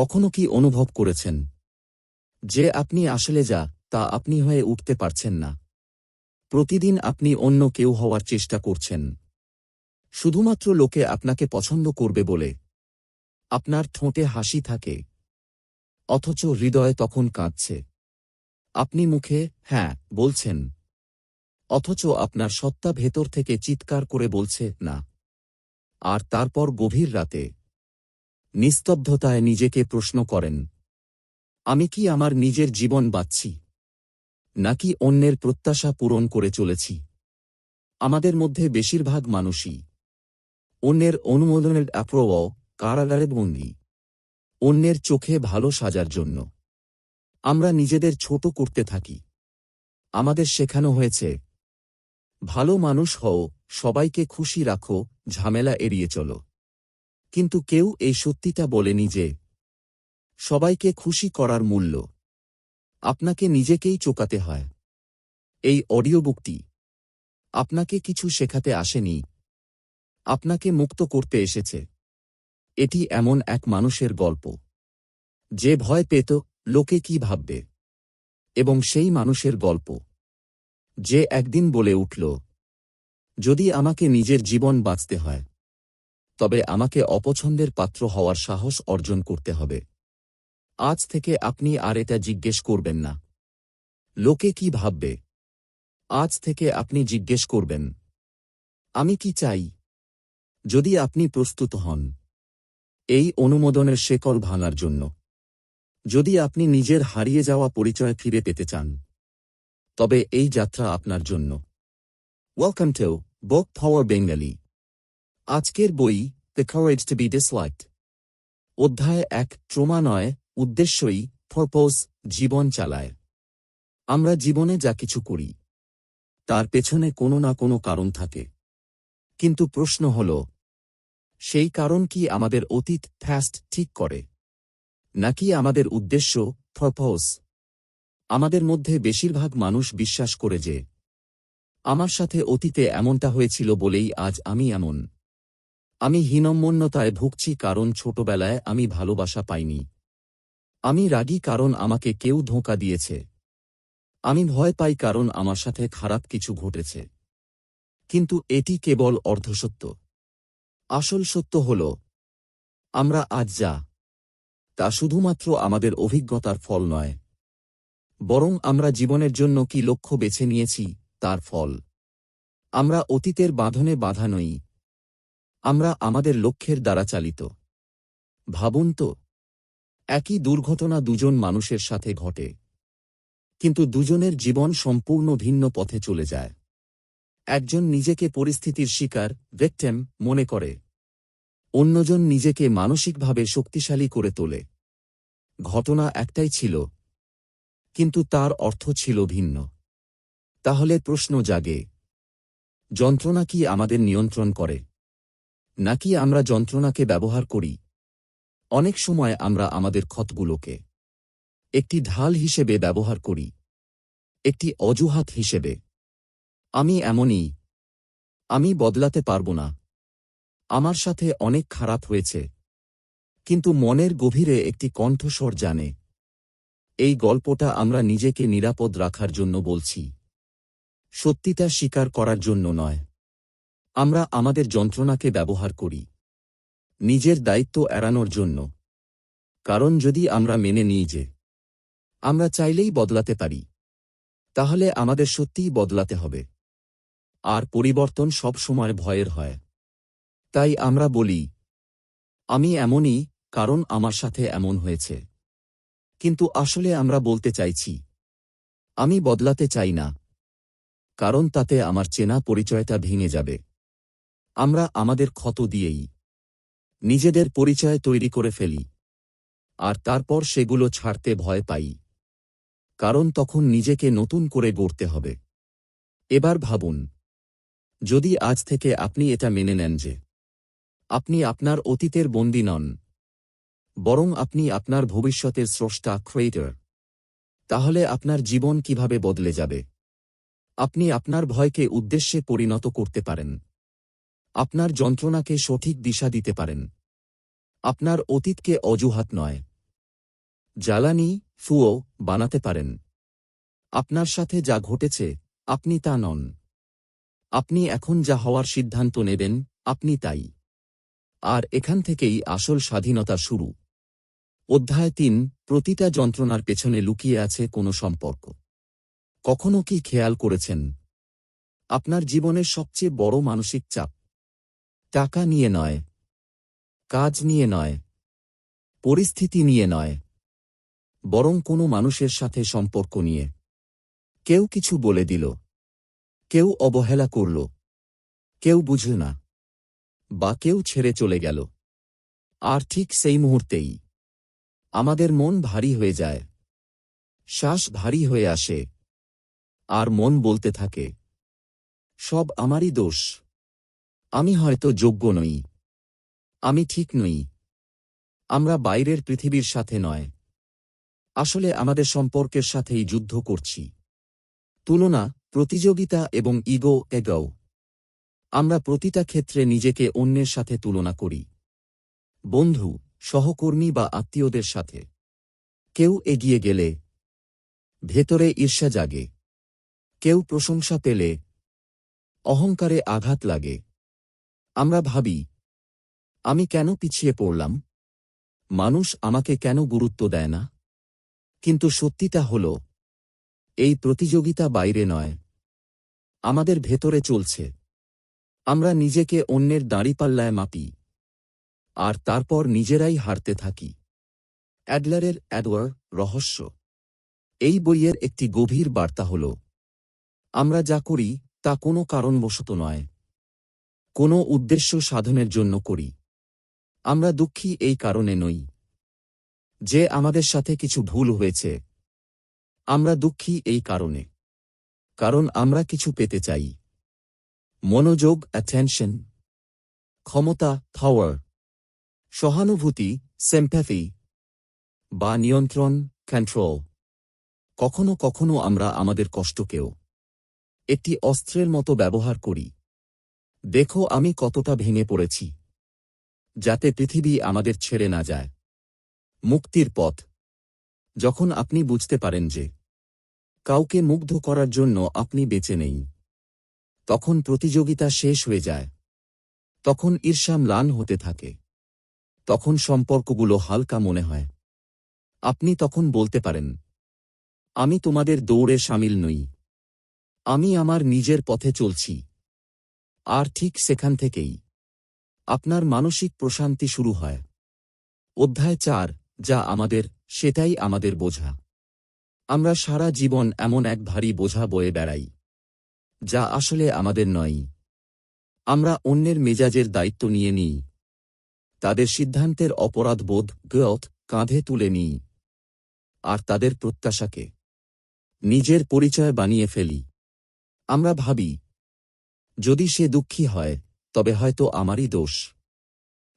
কখনো কি অনুভব করেছেন? যে আপনি আসলে যা, তা আপনি হয়ে উঠতে পারছেন না। প্রতিদিন আপনি অন্য কেউ হওয়ার চেষ্টা করছেন। শুধুমাত্র লোকে আপনাকে পছন্দ করবে বলে। আপনার ঠোঁটে হাসি থাকে। অথচ হৃদয় তখন কাঁদছে। আপনি মুখে হ্যাঁ বলছেন। অথচ আপনার সত্তা ভেতর থেকে চিৎকার করে বলছে, না। আর তারপর গভীর রাতে নিস্তব্ধতায় নিজেকে প্রশ্ন করেন, আমি কি আমার নিজের জীবন বাঁচছি? নাকি অন্যের প্রত্যাশা পূরণ করে চলেছি? আমাদের মধ্যে বেশিরভাগ মানুষই অন্যের অনুমোদনের অ্যাপ্রোভ কারাগারে বন্দী। অন্যের চোখে ভালো সাজার জন্য। আমরা নিজেদের ছোট করতে থাকি। আমাদের শেখানো হয়েছে, ভালো মানুষ হও, সবাইকে খুশি রাখো, ঝামেলা এড়িয়ে চলো। কিন্তু কেউ এই সত্যিটা বলেনি যে, সবাইকে খুশি করার মূল্য আপনাকে নিজেকেই চোকাতে হয়। এই অডিও বুকটি আপনাকে কিছু শেখাতে আসেনি। আপনাকে মুক্ত করতে এসেছে। এটি এমন এক মানুষের গল্প। যে ভয় পেত লোকে কি ভাববে। এবং সেই মানুষের গল্প। যে একদিন বলে উঠল, যদি আমাকে নিজের জীবন বাঁচতে হয় তবে আমাকে অপছন্দের পাত্র হওয়ার সাহস অর্জন করতে হবে। আজ থেকে আপনি আর এটা জিজ্ঞেস করবেন না। লোকে কি ভাববে? আজ থেকে আপনি জিজ্ঞেস করবেন, আমি কি চাই? যদি আপনি প্রস্তুত হন, এই অনুমোদনের শেকল ভাঙার জন্য। যদি আপনি নিজের হারিয়ে যাওয়া পরিচয় ফিরে পেতে চান, তবে এই যাত্রা আপনার জন্য। Welcome to book power Bengali আজকের বই the courage to be disliked অধ্যায় এক ট্রোমা নয় উদ্দেশ্যই ফরপোজ জীবন চালায়। আমরা জীবনে যা কিছু করি, তার পেছনে কোনো না কোনো কারণ থাকে। কিন্তু প্রশ্ন হল, সেই কারণ কি আমাদের অতীত ফ্যাস্ট ঠিক করে? নাকি আমাদের উদ্দেশ্য ফরপোজ আমাদের মধ্যে বেশিরভাগ মানুষ বিশ্বাস করে যে, আমার সাথে অতীতে এমনটা হয়েছিল বলেই আজ আমি এমন। আমি হীনম্মন্যতায় ভুগছি কারণ ছোটবেলায় আমি ভালোবাসা পাইনি। আমি রাগী কারণ আমাকে কেউ ধোঁকা দিয়েছে। আমি ভয় পাই কারণ আমার সাথে খারাপ কিছু ঘটেছে। কিন্তু এটি কেবল অর্ধসত্য। আসল সত্য হল, আমরা আজ যা, তা শুধুমাত্র আমাদের অভিজ্ঞতার ফল নয়। বরং আমরা জীবনের জন্য কি লক্ষ্য বেছে নিয়েছি, তার ফল। আমরা অতীতের বাঁধনে বাধা নই আমরা আমাদের লক্ষ্যের দ্বারা চালিত। ভাবুন তো, একই দুর্ঘটনা দুজন মানুষের সাথে ঘটে, কিন্তু দুজনের জীবন সম্পূর্ণ ভিন্ন পথে চলে যায়। একজন নিজেকে পরিস্থিতির শিকার, ভেক্টেম, মনে করে। অন্যজন নিজেকে মানসিকভাবে শক্তিশালী করে তোলে। ঘটনা একটাই ছিল, কিন্তু তার অর্থ ছিল ভিন্ন। তাহলে প্রশ্ন জাগে, যন্ত্রণা কি আমাদের নিয়ন্ত্রণ করে? নাকি আমরা যন্ত্রণাকে ব্যবহার করি? অনেক সময় আমরা আমাদের ক্ষতগুলোকে একটি ঢাল হিসেবে ব্যবহার করি, একটি অজুহাত হিসেবে। আমি এমনই, আমি বদলাতে পারব না। আমার সাথে অনেক খারাপ হয়েছে, কিন্তু মনের গভীরে একটি কণ্ঠস্বর জানে। এই গল্পটা আমরা নিজেকে নিরাপদ রাখার জন্য বলছি। সত্যিটা স্বীকার করার জন্য নয়। আমরা আমাদের যন্ত্রণাকে ব্যবহার করি। নিজের দায়িত্ব এড়ানোর জন্য। কারণ যদি আমরা মেনে নিই যে আমরা চাইলেই বদলাতে পারি, তাহলে আমাদের সত্যিই বদলাতে হবে। আর পরিবর্তন সব সময় ভয়ের হয়। তাই আমরা বলি, আমি এমনই, কারণ আমার সাথে এমন হয়েছে। কিন্তু আসলে আমরা বলতে চাইছি, আমি বদলাতে চাই না। কারণ তাতে আমার চেনা পরিচয়টা ভেঙে যাবে। আমরা আমাদের ক্ষত দিয়েই নিজেদের পরিচয় তৈরি করে ফেলি, আর তারপর সেগুলো ছাড়তে ভয় পাই, কারণ তখন নিজেকে নতুন করে গড়তে হবে। এবার ভাবুন, যদি আজ থেকে আপনি এটা মেনে নেন যে আপনি আপনার অতীতের বন্দী নন, বরং আপনি আপনার ভবিষ্যতের স্রষ্টা ক্রিয়েটর তাহলে আপনার জীবন কীভাবে বদলে যাবে? আপনি আপনার ভয়কে উদ্দেশ্যে পরিণত করতে পারেন। আপনার যন্ত্রণাকে সঠিক দিশা দিতে পারেন। আপনার অতীতকে অজুহাত নয়। জ্বালানি ফুও বানাতে পারেন। আপনার সাথে যা ঘটেছে, আপনি তা নন। আপনি এখন যা হওয়ার সিদ্ধান্ত নেবেন, আপনি তাই। আর এখান থেকেই আসল স্বাধীনতা শুরু। অধ্যায় তিন, প্রতিটা যন্ত্রণার পেছনে লুকিয়ে আছে কোনো সম্পর্ক। কখনো কি খেয়াল করেছেন? আপনার জীবনের সবচেয়ে বড় মানসিক চাপ। টাকা নিয়ে নয়, কাজ নিয়ে নয়, পরিস্থিতি নিয়ে নয়, বরং কোনো মানুষের সাথে সম্পর্ক নিয়ে। কেউ কিছু বলে দিল, কেউ অবহেলা করল, কেউ বুঝল না, বা কেউ ছেড়ে চলে গেল। আর ঠিক সেই মুহূর্তেই আমাদের মন ভারী হয়ে যায়, শ্বাস ভারী হয়ে আসে, আর মন বলতে থাকে, সব আমারই দোষ। আমি হয়তো যোগ্য নই। আমি ঠিক নই। আমরা বাইরের পৃথিবীর সাথে নয়। আসলে আমাদের সম্পর্কের সাথেই যুদ্ধ করছি। তুলনা, প্রতিযোগিতা এবং ইগো এগাও। আমরা প্রতিটা ক্ষেত্রে নিজেকে অন্যের সাথে তুলনা করি। বন্ধু, সহকর্মী বা আত্মীয়দের সাথে। কেউ এগিয়ে গেলে ভেতরে ঈর্ষা জাগে। কেউ প্রশংসা পেলে অহংকারে আঘাত লাগে। আমরা ভাবি, আমি কেন পিছিয়ে পড়লাম? মানুষ আমাকে কেন গুরুত্ব দেয় না? কিন্তু সত্যিটা হল, এই প্রতিযোগিতা বাইরে নয়। আমাদের ভেতরে চলছে। আমরা নিজেকে অন্যের দাঁড়িপাল্লায় মাপি, আর তারপর নিজেরাই হারতে থাকি। অ্যাডলারের অ্যাডওয়ার রহস্য। এই বইয়ের একটি গভীর বার্তা হল, আমরা যা করি তা কোনো কারণবশত নয়। কোনো উদ্দেশ্য সাধনের জন্য করি। আমরা দুঃখী এই কারণে নই যে আমাদের সাথে কিছু ভুল হয়েছে। আমরা দুঃখী এই কারণে। কারণ আমরা কিছু পেতে চাই। মনোযোগ অ্যাটেনশন ক্ষমতা থাওয়ার সহানুভূতি সেম্প্যাথি বা নিয়ন্ত্রণ কন্ট্রোল কখনো কখনো আমরা আমাদের কষ্টকেও একটি অস্ত্রের মতো ব্যবহার করি। দেখো আমি কতটা ভেঙে পড়েছি। যাতে পৃথিবী আমাদের ছেড়ে না যায়। মুক্তির পথ। যখন আপনি বুঝতে পারেন যে কাউকে মুগ্ধ করার জন্য আপনি বেঁচে নেই। তখন প্রতিযোগিতা শেষ হয়ে যায়। তখন ঈর্ষা ম্লান হতে থাকে। তখন সম্পর্কগুলো হালকা মনে হয়। আপনি তখন বলতে পারেন, আমি তোমাদের দৌড়ে সামিল নই। আমি আমার নিজের পথে চলছি। আর ঠিক সেখান থেকেই। আপনার মানসিক প্রশান্তি শুরু হয়। অধ্যায় চার, যা আমাদের, সেটাই আমাদের বোঝা। আমরা সারা জীবন এমন এক ভারী বোঝা বয়ে বেড়াই, যা আসলে আমাদের নয়। আমরা অন্যের মেজাজের দায়িত্ব নিয়ে নিই। তাদের সিদ্ধান্তের অপরাধবোধ গত কাঁধে তুলে নিই। আর তাদের প্রত্যাশাকে নিজের পরিচয় বানিয়ে ফেলি। আমরা ভাবি যদি সে দুঃখী হয়, তবে হয়তো আমারই দোষ।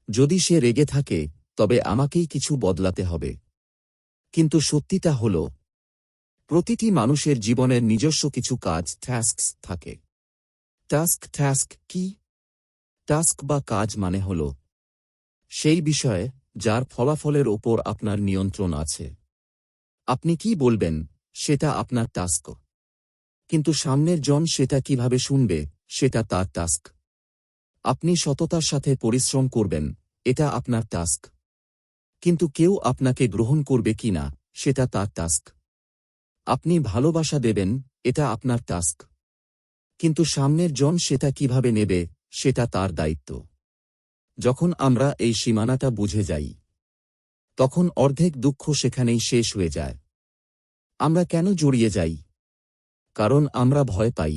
যদি সে রেগে থাকে, তবে আমাকেই কিছু বদলাতে হবে। কিন্তু সত্যিটা হল, প্রতিটি মানুষের জীবনের নিজস্ব কিছু কাজ ট্যাস্ক থাকে। টাস্ক ট্যাস্ক কি? টাস্ক বা কাজ মানে হল, সেই বিষয়ে যার ফলাফলের ওপর আপনার নিয়ন্ত্রণ আছে। আপনি কি বলবেন, সেটা আপনার টাস্ক কিন্তু সামনের জন সেটা কীভাবে শুনবে সেটা তার টাস্ক আপনি সততার সাথে পরিশ্রম করবেন, এটা আপনার টাস্ক কিন্তু কেউ আপনাকে গ্রহণ করবে কিনা সেটা তার টাস্ক আপনি ভালোবাসা দেবেন, এটা আপনার টাস্ক কিন্তু সামনের জন সেটা কীভাবে নেবে, সেটা তার দায়িত্ব। যখন আমরা এই সীমানাটা বুঝে যাই, তখন অর্ধেক দুঃখ সেখানেই শেষ হয়ে যায়। আমরা কেন জড়িয়ে যাই? কারণ আমরা ভয় পাই।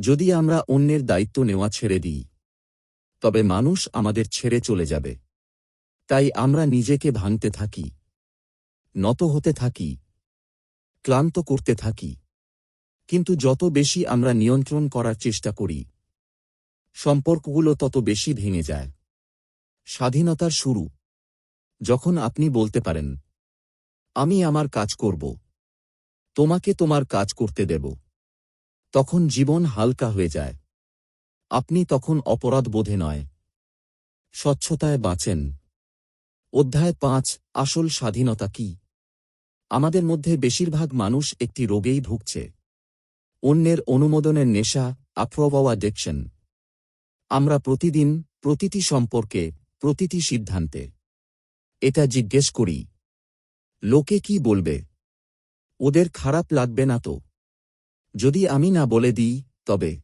যদি আমরা অন্যের দায়িত্ব নেওয়া ছেড়ে দিই, তবে মানুষ আমাদের ছেড়ে চলে যাবে। তাই আমরা নিজেকে ভাঙতে থাকি, নত হতে থাকি, ক্লান্ত করতে থাকি। কিন্তু যত বেশি আমরা নিয়ন্ত্রণ করার চেষ্টা করি, সম্পর্কগুলো তত বেশি ভেঙে যায়। স্বাধীনতার শুরু। যখন আপনি বলতে পারেন, আমি আমার কাজ করব। তোমাকে তোমার কাজ করতে দেব। তখন জীবন হালকা হয়ে যায়। আপনি তখন অপরাধ বোধে নয়। স্বচ্ছতায় বাঁচেন। অধ্যায় পাঁচ, আসল স্বাধীনতা কি? আমাদের মধ্যে বেশিরভাগ মানুষ একটি রোগেই ভুগছে। অন্যের অনুমোদনের নেশা আপ্রবাওয়া ডেকশন আমরা প্রতিদিন, প্রতিটি সম্পর্কে, প্রতিটি সিদ্ধান্তে। এটা জিজ্ঞেস করি, লোকে কি বলবে? ওদের খারাপ লাগবে না তো? যদি আমি না বলে দিই, তবে।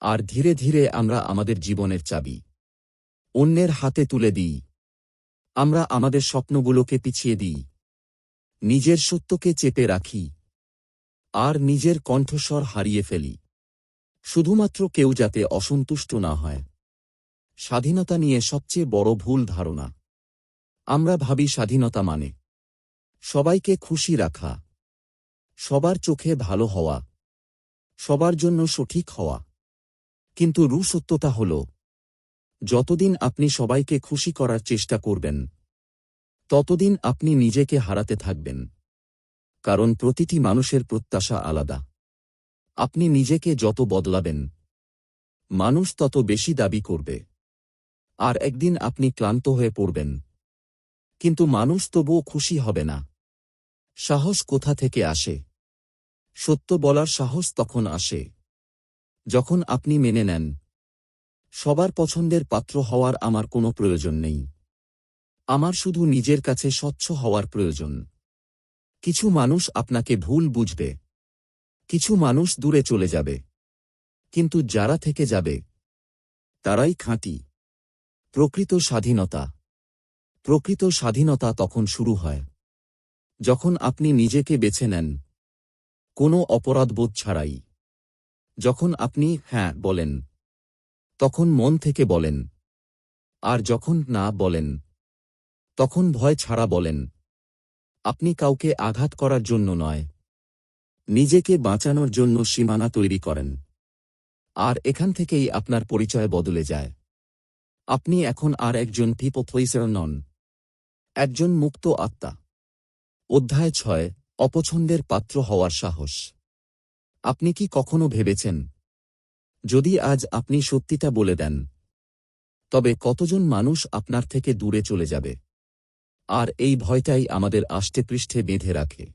আর ধীরে ধীরে আমরা আমাদের জীবনের চাবি। অন্যের হাতে তুলে দিই। আমরা আমাদের স্বপ্নগুলোকে পিছিয়ে দিই। নিজের সত্যকে চেপে রাখি। আর নিজের কণ্ঠস্বর হারিয়ে ফেলি। শুধুমাত্র কেউ যাতে অসন্তুষ্ট না হয়। স্বাধীনতা নিয়ে সবচেয়ে বড় ভুল ধারণা। আমরা ভাবি স্বাধীনতা মানে। সবাইকে খুশি রাখা। সবার চোখে ভালো হওয়া। সবার জন্য সঠিক হওয়া। কিন্তু রু সত্যতা হল, যতদিন আপনি সবাইকে খুশি করার চেষ্টা করবেন, ততদিন আপনি নিজেকে হারাতে থাকবেন। কারণ প্রতিটি মানুষের প্রত্যাশা আলাদা। আপনি নিজেকে যত বদলাবেন, মানুষ তত বেশি দাবি করবে। আর একদিন আপনি ক্লান্ত হয়ে পড়বেন। কিন্তু মানুষ তবুও খুশি হবে না। সাহস কোথা থেকে আসে? সত্য বলার সাহস তখন আসে। যখন আপনি মেনে নেন, সবার পছন্দের পাত্র হওয়ার আমার কোনো প্রয়োজন নেই। আমার শুধু নিজের কাছে স্বচ্ছ হওয়ার প্রয়োজন। কিছু মানুষ আপনাকে ভুল বুঝবে। কিছু মানুষ দূরে চলে যাবে। কিন্তু যারা থেকে যাবে, তারাই খাঁটি। প্রকৃত স্বাধীনতা। প্রকৃত স্বাধীনতা তখন শুরু হয়। যখন আপনি নিজেকে বেছে নেন কোনো অপরাধবোধ ছাড়াই। যখন আপনি হ্যাঁ বলেন, তখন মন থেকে বলেন, আর যখন না বলেন, তখন ভয় ছাড়া বলেন, আপনি কাউকে আঘাত করার জন্য নয়, নিজেকে বাঁচানোর জন্য সীমানা তৈরি করেন, আর এখান থেকেই আপনার পরিচয় বদলে যায়। আপনি এখন আর একজন পিপো প্লেসার নন, একজন মুক্ত আত্মা। অধ্যায় ছয় অপছন্দের পাত্র হওয়ার সাহস। আপনি কি কখনো ভেবেছেন? যদি আজ আপনি সত্যিটা বলে দেন, তবে কতজন মানুষ আপনার থেকে দূরে চলে যাবে? আর এই ভয়টাই আমাদের আষ্টেপৃষ্ঠে বেঁধে রাখে।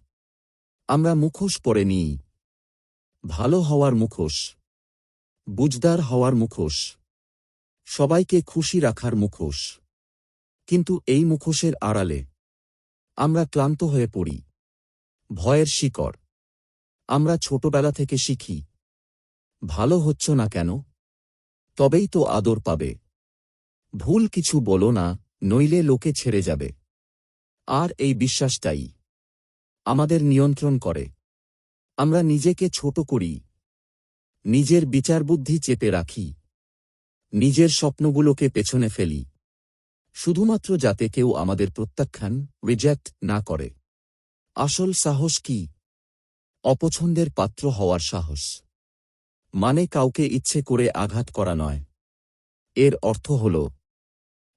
আমরা মুখোশ পরে নিই। ভালো হওয়ার মুখোশ, বুঝদার হওয়ার মুখোশ, সবাইকে খুশি রাখার মুখোশ। কিন্তু এই মুখোশের আড়ালে আমরা ক্লান্ত হয়ে পড়ি। ভয়ের শিকড়। আমরা ছোটবেলা থেকে শিখি, ভালো হচ্ছ না কেন? তবেই তো আদর পাবে। ভুল কিছু বলো না, নইলে লোকে ছেড়ে যাবে। আর এই বিশ্বাসটাই আমাদের নিয়ন্ত্রণ করে। আমরা নিজেকে ছোট করি, নিজের বিচারবুদ্ধি চেপে রাখি, নিজের স্বপ্নগুলোকে পেছনে ফেলি, শুধুমাত্র যাতে কেউ আমাদের প্রত্যাখ্যান, রিজেক্ট না করে। আসল সাহস কি? অপছন্দের পাত্র হওয়ার সাহস। মানে কাউকে ইচ্ছে করে আঘাত করা নয়। এর অর্থ হল,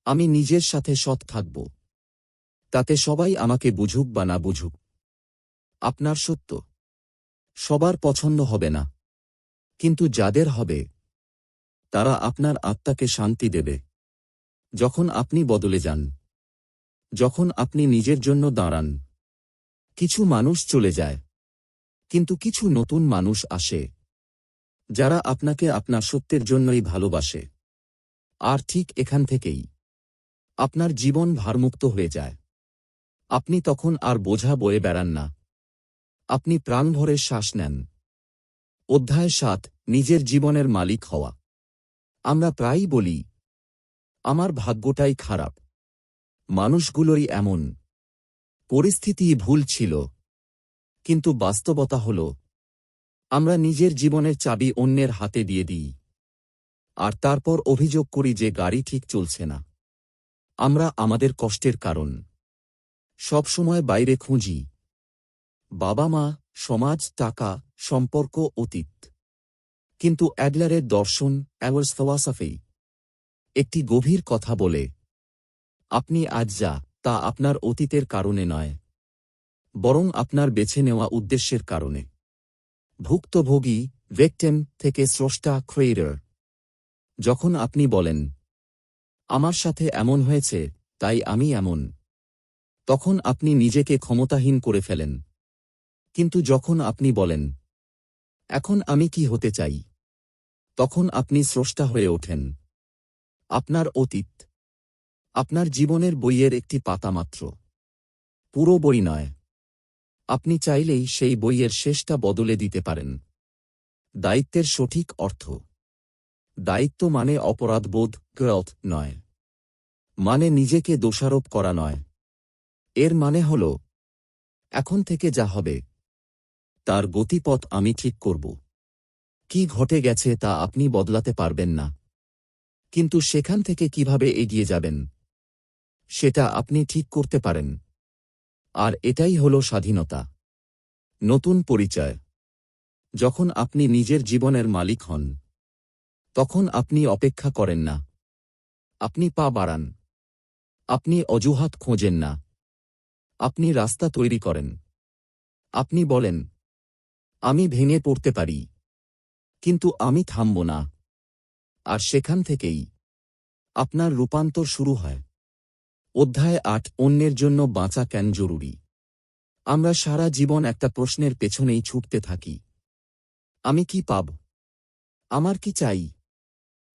আমি নিজের সাথে সৎ থাকব। তাতে সবাই আমাকে বুঝুক বা না বুঝুক। আপনার সত্য। সবার পছন্দ হবে না। কিন্তু যাদের হবে, তারা আপনার আত্মাকে শান্তি দেবে। যখন আপনি বদলে যান, যখন আপনি নিজের জন্য দাঁড়ান কিছু মানুষ চলে যায়। কিন্তু কিছু নতুন মানুষ আসে, যারা আপনাকে আপনার সত্যের জন্যই ভালোবাসে। আর ঠিক এখান থেকেই, আপনার জীবন ভারমুক্ত হয়ে যায়। আপনি তখন আর বোঝা বয়ে বেড়ান না। আপনি প্রাণভরে শ্বাস নেন। অধ্যায় সাত, নিজের জীবনের মালিক হওয়া। আমরা প্রায়ই বলি, আমার ভাগ্যটাই খারাপ। মানুষগুলোই এমন। পরিস্থিতি ভুল ছিল। কিন্তু বাস্তবতা হল, আমরা নিজের জীবনের চাবি অন্যের হাতে দিয়ে দিই। আর তারপর অভিযোগ করি যে গাড়ি ঠিক চলছে না। আমরা আমাদের কষ্টের কারণ। সবসময় বাইরে খুঁজি। বাবা মা সমাজ, টাকা, সম্পর্ক, অতীত। কিন্তু অ্যাডলারের দর্শন অ্যাওয়ার্স ফওয়াসাফেই একটি গভীর কথা বলে, আপনি আজ যা তা আপনার অতীতের কারণে নয়, বরং আপনার বেছে নেওয়া উদ্দেশ্যের কারণে। ভুক্তভোগী ভেকটেম থেকে স্রষ্টা ক্রেইডার যখন আপনি বলেন, আমার সাথে এমন হয়েছে, তাই আমি এমন, তখন আপনি নিজেকে ক্ষমতাহীন করে ফেলেন। কিন্তু যখন আপনি বলেন, এখন আমি কি হতে চাই? তখন আপনি স্রষ্টা হয়ে ওঠেন। আপনার অতীত আপনার জীবনের বইয়ের একটি পাতা মাত্র। পুরো বই নয়। আপনি চাইলেই সেই বইয়ের শেষটা বদলে দিতে পারেন। দায়িত্বের সঠিক অর্থ। দায়িত্ব মানে অপরাধবোধ গ্রথ নয়। মানে নিজেকে দোষারোপ করা নয়। এর মানে হল, এখন থেকে যা হবে, তার গতিপথ আমি ঠিক করব। কি ঘটে গেছে তা আপনি বদলাতে পারবেন না। কিন্তু সেখান থেকে কীভাবে এগিয়ে যাবেন? সেটা আপনি ঠিক করতে পারেন। আর এটাই হল স্বাধীনতা। নতুন পরিচয়। যখন আপনি নিজের জীবনের মালিক হন, তখন আপনি অপেক্ষা করেন না। আপনি পা বাড়ান। আপনি অজুহাত খোঁজেন না। আপনি রাস্তা তৈরি করেন। আপনি বলেন, আমি ভেঙে পড়তে পারি, কিন্তু আমি থামব না। আর সেখান থেকেই আপনার রূপান্তর শুরু হয়। অধ্যায় আট, অন্যের জন্য বাঁচা কেন জরুরি? আমরা সারা জীবন একটা প্রশ্নের পেছনেই ছুটতে থাকি। আমি কি পাব? আমার কি চাই?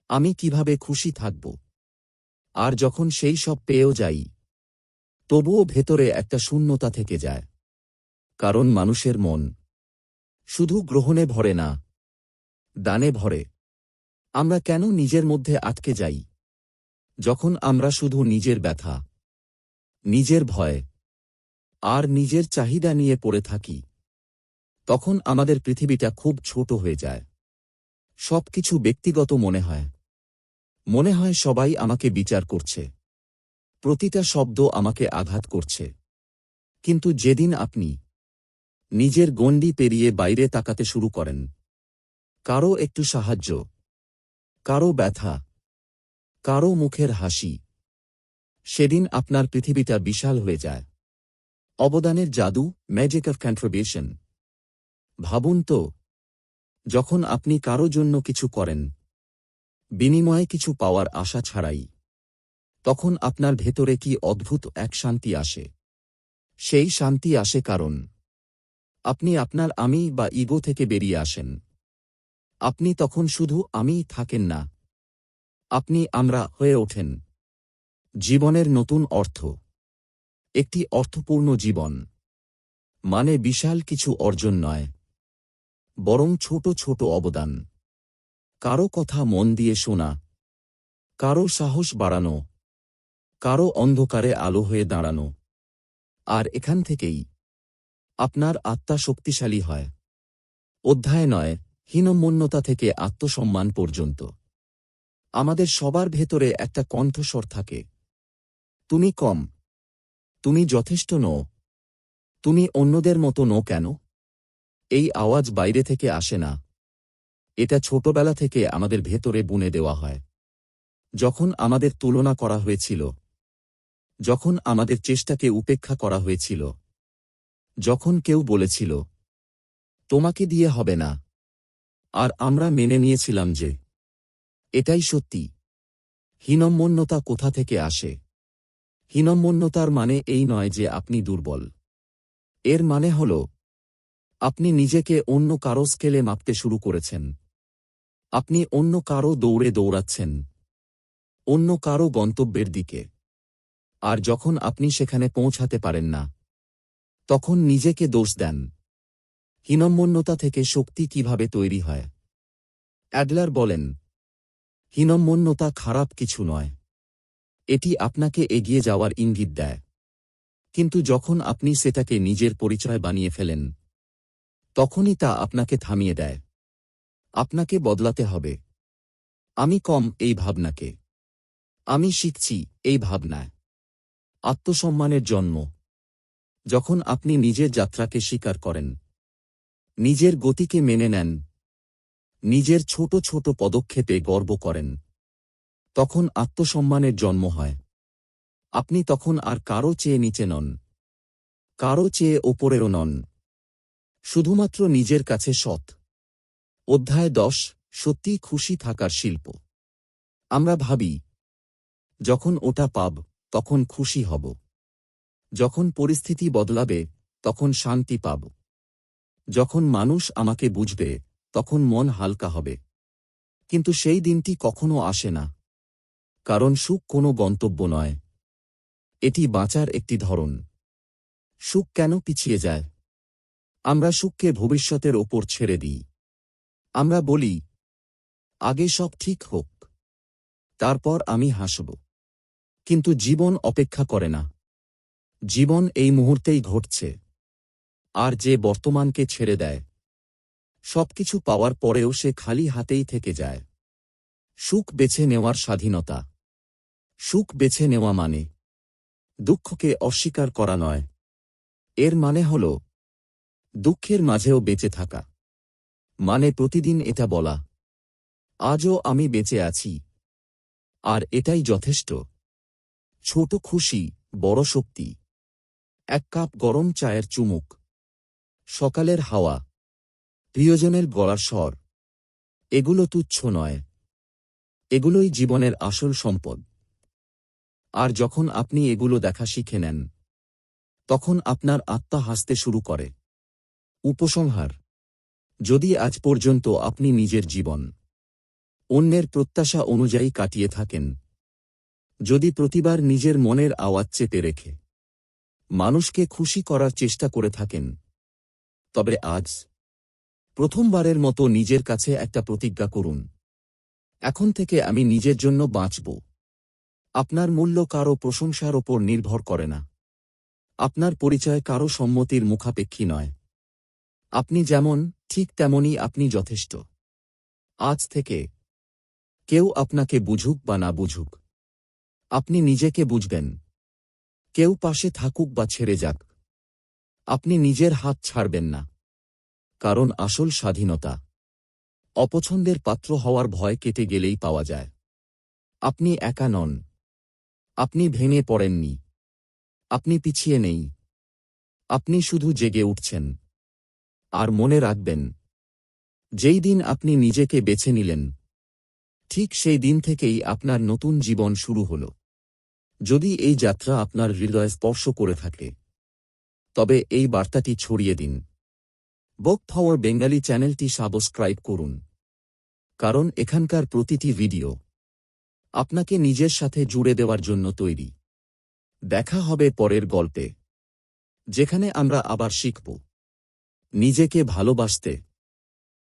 আমি কীভাবে খুশি থাকব? আর যখন সেই সব পেয়েও যাই, তবুও ভেতরে একটা শূন্যতা থেকে যায়। কারণ মানুষের মন শুধু গ্রহণে ভরে না, দানে ভরে। আমরা কেন নিজের মধ্যে আটকে যাই? যখন আমরা শুধু নিজের ব্যথা নিজের ভয় আর নিজের চাহিদা নিয়ে পড়ে থাকি, তখন আমাদের পৃথিবীটা খুব ছোট হয়ে যায়। সবকিছু ব্যক্তিগত মনে হয়। মনে হয় সবাই আমাকে বিচার করছে। প্রতিটা শব্দ আমাকে আঘাত করছে। কিন্তু যেদিন আপনি নিজের গণ্ডি পেরিয়ে বাইরে তাকাতে শুরু করেন, কারও একটু সাহায্য, কারও ব্যথা, কারও মুখের হাসি সেদিন আপনার পৃথিবীটা বিশাল হয়ে যায়। অবদানের জাদু ম্যাজিক অফ কন্ট্রিবিউশন ভাবুন তো, যখন আপনি কারও জন্য কিছু করেন, বিনিময়ে কিছু পাওয়ার আশা ছাড়াই, তখন আপনার ভেতরে কি অদ্ভুত এক শান্তি আসে? সেই শান্তি আসে কারণ, আপনি আপনার আমি বা ইগো থেকে বেরিয়ে আসেন। আপনি তখন শুধু আমিই থাকেন না, আপনি আমরা হয়ে ওঠেন। জীবনের নতুন অর্থ। একটি অর্থপূর্ণ জীবন। মানে বিশাল কিছু অর্জন নয়। বরং ছোট ছোট অবদান। কারও কথা মন দিয়ে শোনা। কারও সাহস বাড়ানো। কারও অন্ধকারে আলো হয়ে দাঁড়ানো। আর এখান থেকেই আপনার আত্মা শক্তিশালী হয়। অধ্যায় নয়, হীনমন্যতা থেকে আত্মসম্মান পর্যন্ত। আমাদের সবার ভেতরে একটা কণ্ঠস্বর থাকে। তুমি কম। তুমি যথেষ্ট নও। তুমি অন্যদের মতো নো কেন? এই আওয়াজ বাইরে থেকে আসে না। এটা ছোটবেলা থেকে আমাদের ভেতরে বুনে দেওয়া হয়। যখন আমাদের তুলনা করা হয়েছিল, যখন আমাদের চেষ্টাকে উপেক্ষা করা হয়েছিল, যখন কেউ বলেছিল, তোমাকে দিয়ে হবে না। আর আমরা মেনে নিয়েছিলাম যে, এটাই সত্যি। হীনম্মন্যতা কোথা থেকে আসে? হীনম্মন্যতার মানে এই নয় যে আপনি দুর্বল। এর মানে হল, আপনি নিজেকে অন্য কারও স্কেলে মাপতে শুরু করেছেন। আপনি অন্য কারও দৌড়ে দৌড়াচ্ছেন। অন্য কারও গন্তব্যের দিকে। আর যখন আপনি সেখানে পৌঁছাতে পারেন না, তখন নিজেকে দোষ দেন। হীনম্মন্যতা থেকে শক্তি কীভাবে তৈরি হয়? অ্যাডলার বলেন হীনম্মন্যতা খারাপ কিছু নয়। এটি আপনাকে এগিয়ে যাওয়ার ইঙ্গিত দেয়। কিন্তু যখন আপনি সেটাকে নিজের পরিচয় বানিয়ে ফেলেন, তখনই তা আপনাকে থামিয়ে দেয়। আপনাকে বদলাতে হবে। আমি কম এই ভাবনাকে। আমি শিখছি এই ভাবনায় আত্মসম্মানের জন্ম। যখন আপনি নিজের যাত্রাকে স্বীকার করেন, নিজের গতিকে মেনে নেন, নিজের ছোট ছোট পদক্ষেপে গর্ব করেন তখন আত্মসম্মানের জন্ম হয়। আপনি তখন আর কারও চেয়ে নিচে নন। কারও চেয়ে ওপরেরও নন। শুধুমাত্র নিজের কাছে সৎ। অধ্যায় দশ সত্যি খুশি থাকার শিল্প। আমরা ভাবি, যখন ওটা পাব, তখন খুশি হব। যখন পরিস্থিতি বদলাবে, তখন শান্তি পাব। যখন মানুষ আমাকে বুঝবে, তখন মন হালকা হবে। কিন্তু সেই দিনটি কখনো আসে না। কারণ সুখ কোনো গন্তব্য নয়। এটি বাঁচার একটি ধরন। সুখ কেন পিছিয়ে যায়? আমরা সুখকে ভবিষ্যতের ওপর ছেড়ে দিই। আমরা বলি, আগে সব ঠিক হোক, তারপর আমি হাসব। কিন্তু জীবন অপেক্ষা করে না। জীবন এই মুহূর্তেই ঘটছে। আর যে বর্তমানকে ছেড়ে দেয়, সবকিছু পাওয়ার পরেও সে খালি হাতেই থেকে যায়। সুখ বেছে নেওয়ার স্বাধীনতা। সুখ বেছে নেওয়া মানে। দুঃখকে অস্বীকার করা নয়। এর মানে হল, দুঃখের মাঝেও বেঁচে থাকা। মানে প্রতিদিন এটা বলা, আজও আমি বেঁচে আছি। আর এটাই যথেষ্ট। ছোট খুশি, বড় শক্তি। এক কাপ গরম চায়ের চুমুক। সকালের হাওয়া। প্রিয়জনের গলার স্বর। এগুলো তুচ্ছ নয়। এগুলোই জীবনের আসল সম্পদ। আর যখন আপনি এগুলো দেখা শিখে নেন, তখন আপনার আত্মা হাসতে শুরু করে। উপসংহার, যদি আজ পর্যন্ত আপনি নিজের জীবন, অন্যের প্রত্যাশা অনুযায়ী কাটিয়ে থাকেন, যদি প্রতিবার নিজের মনের আওয়াজ চেপে রেখে মানুষকে খুশি করার চেষ্টা করে থাকেন, তবে আজ প্রথমবারের মতো নিজের কাছে একটা প্রতিজ্ঞা করুন, এখন থেকে আমি নিজের জন্য বাঁচব। আপনার মূল্য কারও প্রশংসার ওপর নির্ভর করে না। আপনার পরিচয় কারও সম্মতির মুখাপেক্ষী নয়। আপনি যেমন, ঠিক তেমনই আপনি যথেষ্ট। আজ থেকে, কেউ আপনাকে বুঝুক বা না বুঝুক। আপনি নিজেকে বুঝবেন। কেউ পাশে থাকুক বা ছেড়ে যাক। আপনি নিজের হাত ছাড়বেন না। কারণ আসল স্বাধীনতা। অপছন্দের পাত্র হওয়ার ভয় কেটে গেলেই পাওয়া যায়। আপনি একা নন। আপনি ভেঙে পড়েননি। আপনি পিছিয়ে নেই। আপনি শুধু জেগে উঠছেন। আর মনে রাখবেন, যেই দিন আপনি নিজেকে বেছে নিলেন, ঠিক সেই দিন থেকেই আপনার নতুন জীবন শুরু হল। যদি এই যাত্রা আপনার হৃদয় স্পর্শ করে থাকে, তবে এই বার্তাটি ছড়িয়ে দিন। বক পাওয়ার বেঙ্গালি চ্যানেলটি সাবস্ক্রাইব করুন। কারণ এখানকার প্রতিটি ভিডিও আপনাকে নিজের সাথে জুড়ে দেওয়ার জন্য তৈরি। দেখা হবে পরের গল্পে, যেখানে আমরা আবার শিখব। নিজেকে ভালোবাসতে